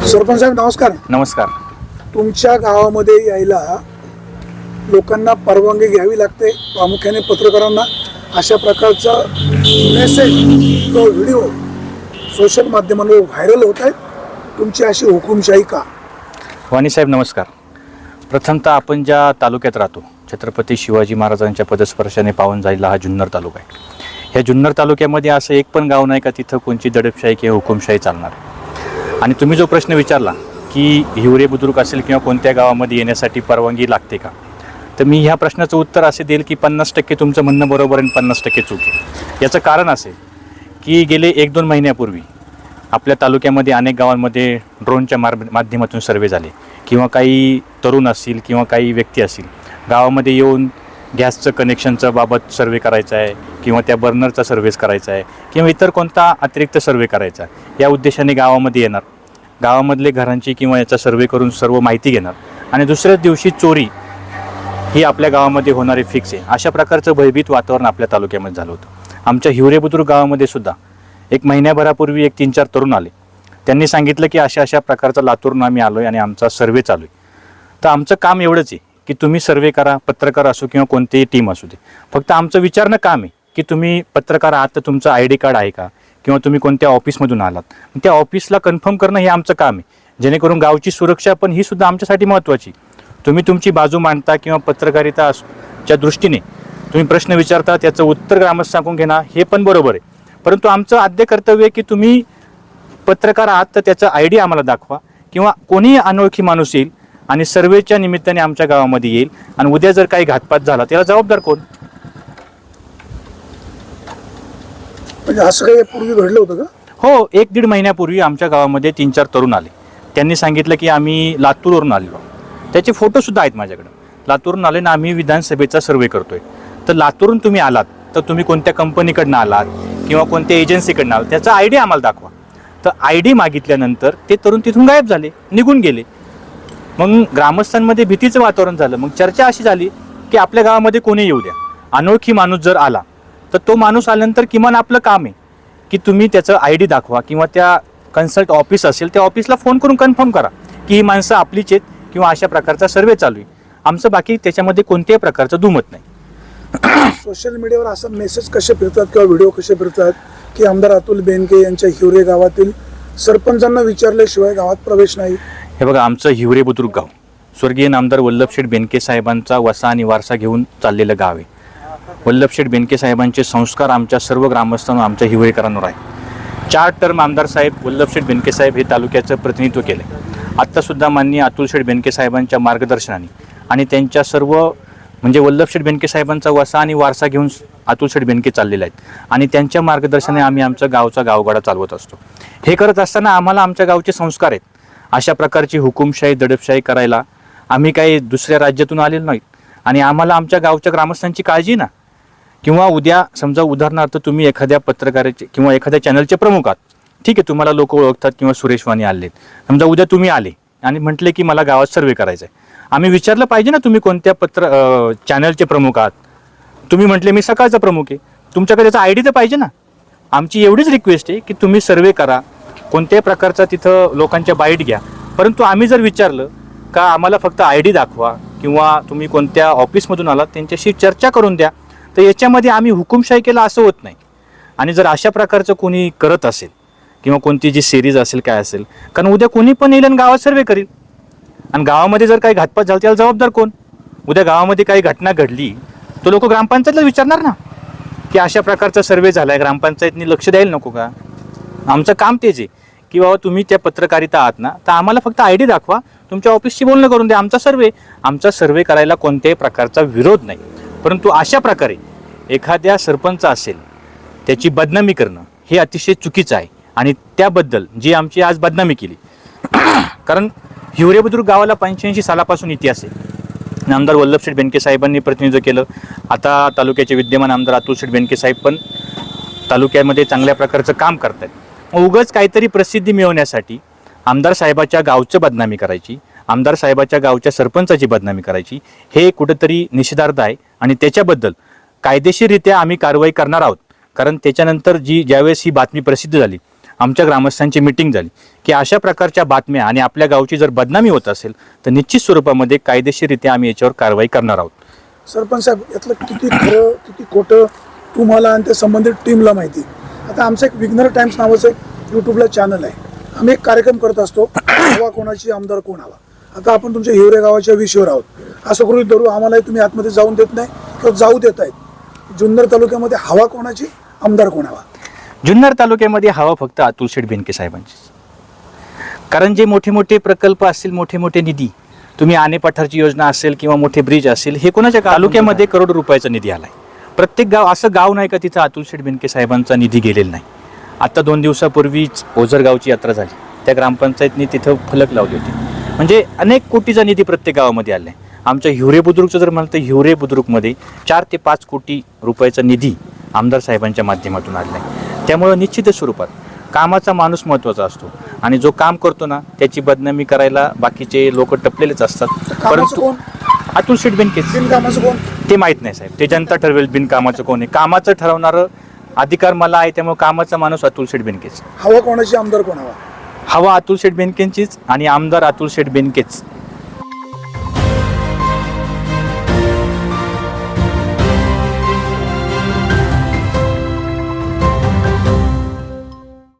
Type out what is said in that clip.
सरपंच साहेब नमस्कार. नमस्कार. तुमच्या गावामध्ये यायला लोकांना परवानगी घ्यावी लागते प्रामुख्याने पत्रकारांना. अशा प्रकारचा मेसेज तो व्हिडिओ सोशल माध्यमांवर व्हायरल होत आहेत. तुमची अशी हुकुमशाही का? वाणीसाहेब नमस्कार. प्रथमतः आपण ज्या तालुक्यात राहतो छत्रपती शिवाजी महाराजांच्या पदस्पर्शाने पावन झालेला हा जुन्नर तालुका आहे. ह्या जुन्नर तालुक्यामध्ये असं एक पण गाव नाही का तिथं कोणची दडपशाही किंवा हुकुमशाही चालणार आणि तुम्ही जो प्रश्न विचारला की हिवरे बुद्रुक असेल किंवा कोणत्या गावामध्ये येण्यासाठी परवानगी लागते का तर मी ह्या प्रश्नाचं उत्तर असे देईल की पन्नास टक्के तुमचं म्हणणं बरोबर आणि पन्नास टक्के चूक आहे. याचं कारण असे की गेले एक दोन महिन्यापूर्वी आपल्या तालुक्यामध्ये अनेक गावांमध्ये ड्रोनच्या मार माध्यमातून सर्वे झाले. किंवा काही तरुण असतील किंवा काही व्यक्ती असतील गावामध्ये येऊन गॅसचं कनेक्शनचं बाबत सर्वे करायचा आहे किंवा त्या बर्नरचा सर्व्हिस करायचा आहे किंवा इतर कोणता अतिरिक्त सर्वे करायचा आहे या उद्देशाने गावामध्ये येणार. गावामधले घरांची किंवा याचा सर्वे करून सर्व माहिती घेणार. आणि दुसऱ्याच दिवशी चोरी ही आपल्या गावामध्ये होणारी फिक्स आहे. अशा प्रकारचं भयभीत वातावरण आपल्या तालुक्यामध्ये झालं होतं. आमच्या हिवरेबुद्रुक गावामध्ये सुद्धा एक महिन्याभरापूर्वी एक तीन चार तरुण आले. त्यांनी सांगितलं की अशा अशा प्रकारचा लातूरून आम्ही आलो आहे आणि आमचा सर्वे चालू आहे. तर आमचं काम एवढंच आहे. की तुम्ही सर्वे करा पत्रकार असो किंवा कोणतीही टीम असू दे. फक्त आमचं विचारणं काम आहे की तुम्ही पत्रकार आहात तर तुमचं आय डी कार्ड आहे का? किंवा तुम्ही कोणत्या ऑफिसमधून आलात? त्या ऑफिसला कन्फर्म करणं हे आमचं काम आहे. जेणेकरून गावची सुरक्षा पण ही सुद्धा आमच्यासाठी महत्त्वाची तुम्ही तुमची बाजू मांडता किंवा पत्रकारिता च्या दृष्टीने तुम्ही प्रश्न विचारता त्याचं उत्तर ग्रामस्थ सांगून घेणं हे पण बरोबर आहे. परंतु आमचं आद्य कर्तव्य आहे की तुम्ही पत्रकार आहात तर त्याचा आय डी आम्हाला दाखवा. किंवा कोणीही अनोळखी माणूस येईल आणि सर्वेच्या निमित्ताने आमच्या गावामध्ये येईल. आणि उद्या जर काही घातपात झाला त्याला जबाबदार कोण? म्हणजे असं काही पूर्वी घडलं होतं का? हो एक दीड महिन्यापूर्वी आमच्या गावामध्ये तीन चार तरुण आले. त्यांनी सांगितलं की आम्ही लातूरवरून आलेलो. त्याचे फोटोसुद्धा आहेत माझ्याकडं. लातूरून आले ना आम्ही विधानसभेचा सर्वे करतोय. तर लातूरून तुम्ही आलात तर तुम्ही कोणत्या कंपनीकडनं आलात किंवा कोणत्या एजन्सीकडनं आलात त्याचा आय डी आम्हाला दाखवा. तर आय डी मागितल्यानंतर ते तरुण तिथून गायब झाले निघून गेले. मग ग्रामस्थांमध्ये भीतीचं वातावरण झालं. मग चर्चा अशी झाली की आपल्या गावामध्ये कोणी येऊ द्या. अनोळखी माणूस जर आला तर तो माणूस आल्यानंतर किमान आपलं काम आहे की तुम्ही त्याचं आय डी दाखवा किंवा त्या कन्सल्ट ऑफिस असेल त्या ऑफिसला फोन करून कन्फर्म करा की ही माणसं आपलीच आहेत किंवा अशा प्रकारचा सर्वे चालू आहे. आमचं बाकी त्याच्यामध्ये कोणत्याही प्रकारचं दुमत नाही. सोशल मीडियावर असा मेसेज कसे फिरतात किंवा व्हिडिओ कसे फिरतात की आमदार अतुल बेनके यांच्या हिवरे गावातील सरपंचांना विचारल्याशिवाय गावात प्रवेश नाही? हे बघा आमचं हिवरे बुद्रुक गाव. स्वर्गीय नामदार वल्लभशेठ बेनके साहेबांचा वसा आणि वारसा घेऊन चाललेलं गाव आहे. वल्लभशेठ बेनके साहेबांचे संस्कार आमच्या सर्व ग्रामस्थांवर आमच्या हिवरेकरांवर आहे. चार टर्म आमदार साहेब वल्लभशेठ बेनके साहेब हे तालुक्याचं प्रतिनिधित्व केलं आत्तासुद्धा माननीय अतुलशेठ बेनके साहेबांच्या मार्गदर्शनाने आणि त्यांच्या सर्व म्हणजे वल्लभशेठ बेनके साहेबांचा वसा आणि वारसा घेऊन अतुलशेठ बेनके चाललेले आहेत. आणि त्यांच्या मार्गदर्शनाने आम्ही आमचा गावचा गावगाडा चालवत असतो. हे करत असताना आम्हाला आमच्या गावचे संस्कार आहेत. अशा प्रकारची हुकुमशाही दडपशाही करायला आम्ही काही दुसऱ्या राज्यातून आलेलो नाहीत. आणि आम्हाला आमच्या गावच्या ग्रामस्थांची काळजी ना. किंवा उद्या समजा उदाहरणार्थ तुम्ही एखाद्या पत्रकाराचे किंवा एखाद्या चॅनलचे प्रमुख आहात. ठीक आहे तुम्हाला लोक ओळखतात किंवा सुरेश वाणी आलेत. समजा उद्या तुम्ही आले आणि म्हटले की मला गावात सर्वे करायचा आहे आम्ही विचारलं पाहिजे ना तुम्ही कोणत्या पत्र चॅनलचे प्रमुख आहात. तुम्ही म्हटले मी सकाळचा प्रमुख आहे. तुमच्याकडे त्याचा आय डी तर पाहिजे ना. आमची एवढीच रिक्वेस्ट आहे की तुम्ही सर्वे करा. कोणत्याही प्रकारचा तिथं लोकांच्या बाईट घ्या. परंतु आम्ही जर विचारलं का आम्हाला फक्त आय डी दाखवा किंवा तुम्ही कोणत्या ऑफिसमधून आलात त्यांच्याशी चर्चा करून द्या तर याच्यामध्ये आम्ही हुकुमशाही केला असं होत नाही. आणि जर अशा प्रकारचं कोणी करत असेल किंवा कोणती जी सिरीज असेल काय असेल कारण उद्या कोणी पण येईल आणि गावात सर्वे करील. आणि गावामध्ये जर काही घातपात झाला त्याला जबाबदार कोण? उद्या गावामध्ये काही घटना घडली तर लोक ग्रामपंचायतला विचारणार ना की अशा प्रकारचा सर्वे झाला आहे ग्रामपंचायतनी लक्ष द्यायला नको का? आमचं काम तेच आहे की बाबा तुम्ही त्या पत्रकारिता आहात ना तर आम्हाला फक्त आय डी दाखवा तुमच्या ऑफिसशी बोलणं करून द्या आमचा सर्वे. आमचा सर्वे करायला कोणत्याही प्रकारचा विरोध नाही. परंतु अशा प्रकारे एखाद्या सरपंच असेल त्याची बदनामी करणं हे अतिशय चुकीचं आहे. आणि त्याबद्दल जी आमची आज बदनामी केली कारण हिवरे बुद्रुक गावाला पंच्याऐंशी सालापासून इतिहास आहे. आमदार वल्लभशेठ बेनके साहेबांनी प्रतिनिधित्व केलं. आता तालुक्याचे विद्यमान आमदार अतुल शेठ बेनके साहेब पण तालुक्यामध्ये चांगल्या प्रकारचं काम करत आहेत उगाच काहीतरी प्रसिद्धी मिळवण्यासाठी आमदार साहेबाच्या गावचं बदनामी करायची आमदार साहेबाच्या गावच्या सरपंचाची बदनामी करायची हे कुठंतरी निषेधार्थ आहे आणि त्याच्याबद्दल कायदेशीररित्या आम्ही कारवाई करणार आहोत. कारण त्याच्यानंतर जी ज्यावेळेस ही बातमी प्रसिद्ध झाली आमच्या ग्रामस्थांची मिटिंग झाली की अशा प्रकारच्या बातम्या आणि आपल्या गावची जर बदनामी होत असेल तर निश्चित स्वरूपामध्ये कायदेशीररित्या आम्ही याच्यावर कारवाई करणार आहोत. सरपंच साहेब यातलं किती खरं किती खोटं तुम्हाला आणि त्या संबंधित टीमला माहिती आता आमचं एक विग्नर टाइम्स नावाचं एक यूट्यूबला चॅनल आहे. आम्ही एक कार्यक्रम करत असतो हवा कोणाची आमदार कोण हवा. आता आपण तुमच्या हिवरे गावाच्या विषयावर आहोत. असं गृहीत धरू आम्हालाही तुम्ही आतमध्ये जाऊन देत नाही किंवा जाऊ देत आहेत. जुन्नर तालुक्यामध्ये हवा कोणाची आमदार कोण हवा? जुन्नर तालुक्यामध्ये हवा फक्त अतुल शेठ बेनके साहेबांची कारण जे मोठे मोठे प्रकल्प असतील मोठे मोठे निधी तुम्ही आने पठारची योजना असेल किंवा मोठे ब्रिज असेल हे कोणाच्या तालुक्यामध्ये करोड रुपयाचा निधी आलाय. प्रत्येक गाव असं गाव नाही का तिथं अतुल शेठ बेनके साहेबांचा निधी गेलेला नाही. आता दोन दिवसापूर्वीच ओझरगावची यात्रा झाली. त्या ग्रामपंचायतनी तिथं फलक लावली होती. म्हणजे अनेक कोटीचा निधी प्रत्येक गावामध्ये आला आहे आमच्या हिवरे बुद्रुकचं जर म्हणलं तर हिवरे बुद्रुकमध्ये चार ते पाच कोटी रुपयाचा निधी आमदार साहेबांच्या माध्यमातून आलेला आहे त्यामुळं निश्चितच स्वरूपात कामाचा माणूस महत्त्वाचा असतो. आणि जो काम करतो ना त्याची बदनामी करायला बाकीचे लोक टपलेलेच असतात. परंतु अतुल शेठ बेनकेच बिनकामाचं कोण? ते माहीत नाही साहेब. ते जनता ठरवेल बिनकामाचं कोण आहे. कामाचं ठरवणारं अधिकार मला आहे त्यामुळे कामाचा माणूस अतुल शेठ बेनकेच. हवा कोणाची आमदार कोण हवा? हवा अतुल शेठ बेनकेंचीच आणि आमदार अतुल शेठ बेनकेच.